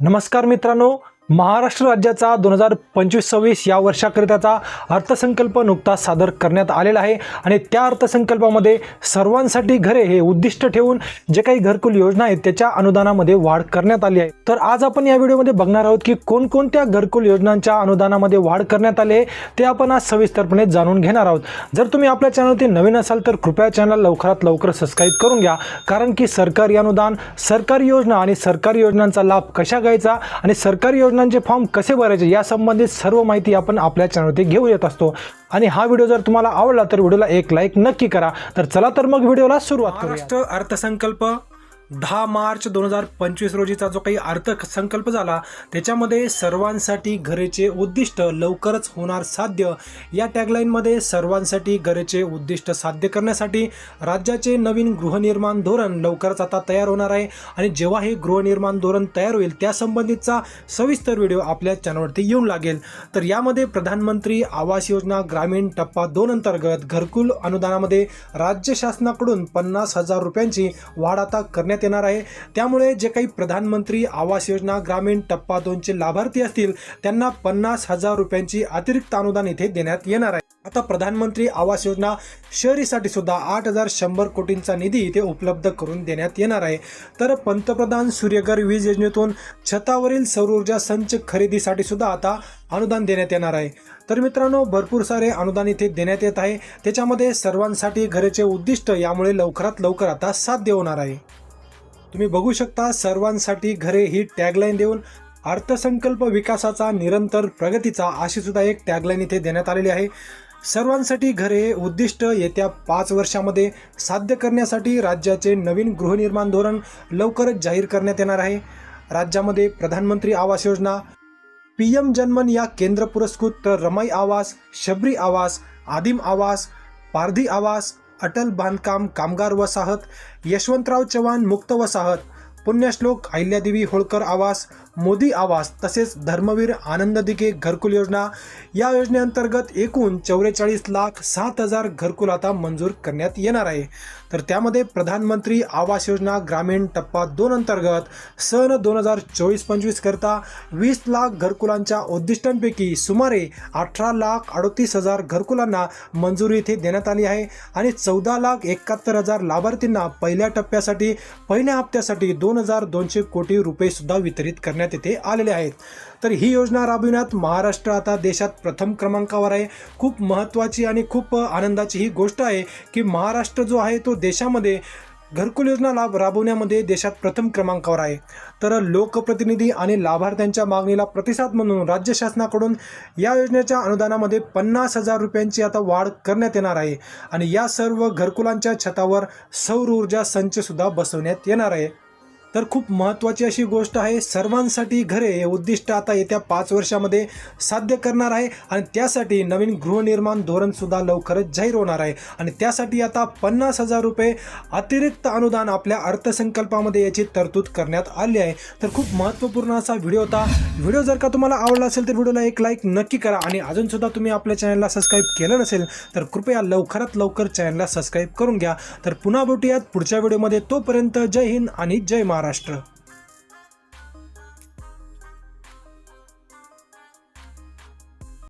नमस्कार मित्रांनो महाराष्ट्र राज्याचा दोन हजार पंचवीस सव्वीस या वर्षाकरिताचा अर्थसंकल्प नुकताच सादर करण्यात आलेला आहे. आणि त्या अर्थसंकल्पामध्ये सर्वांसाठी घरे हे उद्दिष्ट ठेवून जे काही घरकुल योजना आहेत त्याच्या अनुदानामध्ये वाढ करण्यात आली आहे. तर आज आपण या व्हिडिओमध्ये बघणार आहोत की कोणकोणत्या घरकुल योजनांच्या अनुदानामध्ये वाढ करण्यात आली आहे ते आपण आज सविस्तरपणे जाणून घेणार आहोत. जर तुम्ही आपल्या चॅनलवरती नवीन असाल तर कृपया चॅनल लवकरात लवकर सबस्क्राईब करून घ्या. कारण की सरकारी अनुदान सरकारी योजना आणि सरकारी योजनांचा लाभ कशा घ्यायचा आणि सरकारी योजना योजनांचे फॉर्म कसे भरायचे या संबंधित सर्व माहिती आपण आपल्या चॅनलवरती घेऊन येत असतो. आणि हा व्हिडिओ जर तुम्हाला आवडला तर व्हिडिओला एक लाईक नक्की करा. तर चला तर मग व्हिडिओला सुरुवात करू अर्थसंकल्प दहा मार्च दोन हजार पंचवीस रोजीचा जो काही अर्थसंकल्प झाला त्याच्यामध्ये सर्वांसाठी घरेचे उद्दिष्ट लवकरच होणार साध्य. या टॅगलाईनमध्ये सर्वांसाठी घरेचे उद्दिष्ट साध्य करण्यासाठी राज्याचे नवीन गृहनिर्माण धोरण लवकरच आता तयार होणार आहे. आणि जेव्हा हे गृहनिर्माण धोरण तयार होईल त्यासंबंधीचा सविस्तर व्हिडिओ आपल्या चॅनलवरती येऊन लागेल. तर यामध्ये प्रधानमंत्री आवास योजना ग्रामीण टप्पा दोन अंतर्गत घरकुल अनुदानामध्ये राज्य शासनाकडून पन्नास हजार रुपयांची वाढ आता करण्यात येणार आहे. त्यामुळे जे काही प्रधानमंत्री आवास योजना ग्रामीण टप्पा दोनचे लाभार्थी असतील त्यांना पन्नास हजार रुपयांची अतिरिक्त अनुदान इथे देण्यात येणार आहे. आता प्रधानमंत्री आवास योजना शहरीसाठी सुद्धा आठ हजार शंभर कोटींचा निधी इथे उपलब्ध करून देण्यात येणार आहे. तर पंतप्रधान सूर्यघर वीज योजनेतून छतावरील सौर ऊर्जा संच खरेदीसाठी सुद्धा आता अनुदान देण्यात येणार आहे. तर मित्रांनो भरपूर सारे अनुदान इथे देण्यात येत आहे. त्याच्यामध्ये सर्वांसाठी घरेचे उद्दिष्ट यामुळे लवकरात लवकर आता साध्य होणार आहे. तुम्ही बघू शकता सर्वांसाठी घरे ही टॅगलाईन देऊन अर्थसंकल्प विकासाचा निरंतर प्रगतीचा अशी सुद्धा एक टॅगलाईन इथे देण्यात आलेली आहे. सर्वांसाठी घरे हे उद्दिष्ट येत्या पाच वर्षामध्ये साध्य करण्यासाठी राज्याचे नवीन गृहनिर्माण धोरण लवकरच जाहीर करण्यात येणार आहे. राज्यामध्ये प्रधानमंत्री आवास योजना पी एम जनमन या केंद्र पुरस्कृत रमाई आवास शबरी आवास आदिम आवास पारधी आवास अटल बांधकाम कामगार वसाहत यशवंतराव चव्हाण मुक्त वसाहत पुण्यश्लोक अहिल्यादेवी होळकर आवास मोदी आवास तसेच धर्मवीर आनंद दिघे घरकुल योजना या योजनेअंतर्गत एकूण चौवेचाळीस लाख सात हजार घरकुल आता मंजूर करण्यात येणार आहे. तर त्यामध्ये प्रधानमंत्री आवास योजना ग्रामीण टप्पा दोन अंतर्गत सन दोन हजार चोवीस पंचवीस करता वीस लाख घरकुलांच्या उद्दिष्टांपैकी सुमारे अठरा लाख अडतीस हजार घरकुलांना मंजुरी इथे देण्यात आली आहे आणि चौदा लाख एकाहत्तर हजार लाभार्थींना पहिल्या टप्प्यासाठी पहिल्या हप्त्यासाठी दोन हजार दोनशे कोटी रुपये सुद्धा वितरित करण्यात येथे आलेले आहेत. तर ही योजना राबविण्यात महाराष्ट्र आता देशात प्रथम क्रमांकावर आहे. खूप महत्त्वाची आणि खूप आनंदाची ही गोष्ट आहे की महाराष्ट्र जो आहे तो देशामध्ये घरकुल योजना लाभ राबवण्यामध्ये देशात प्रथम क्रमांकावर आहे. तर लोकप्रतिनिधी आणि लाभार्थ्यांच्या मागणीला प्रतिसाद म्हणून राज्य शासनाकडून या योजनेच्या अनुदानामध्ये पन्नास हजार रुपयांची आता वाढ करण्यात येणार आहे. आणि या सर्व घरकुलांच्या छतावर सौर ऊर्जा संचसुद्धा बसवण्यात येणार आहे. तर खूप महत्त्वाची अशी गोष्ट आहे सर्वांसाठी घरे हे उद्दिष्ट आता येत्या पाच वर्षामध्ये साध्य करणार आहे आणि त्यासाठी नवीन गृहनिर्माण धोरणसुद्धा लवकरच जाहीर होणार आहे. आणि त्यासाठी आता पन्नास हजार रुपये अतिरिक्त अनुदान आपल्या अर्थसंकल्पामध्ये याची तरतूद करण्यात आली आहे. तर खूप महत्त्वपूर्ण असा व्हिडिओ होता. व्हिडिओ जर का तुम्हाला आवडला असेल तर व्हिडिओला एक लाईक नक्की करा आणि अजूनसुद्धा तुम्ही आपल्या चॅनलला सबस्क्राईब केलं नसेल तर कृपया लवकरात लवकर चॅनलला सबस्क्राईब करून घ्या. तर पुन्हा भेटूयात पुढच्या व्हिडिओमध्ये. तोपर्यंत जय हिंद आणि जय महाराष्ट्र.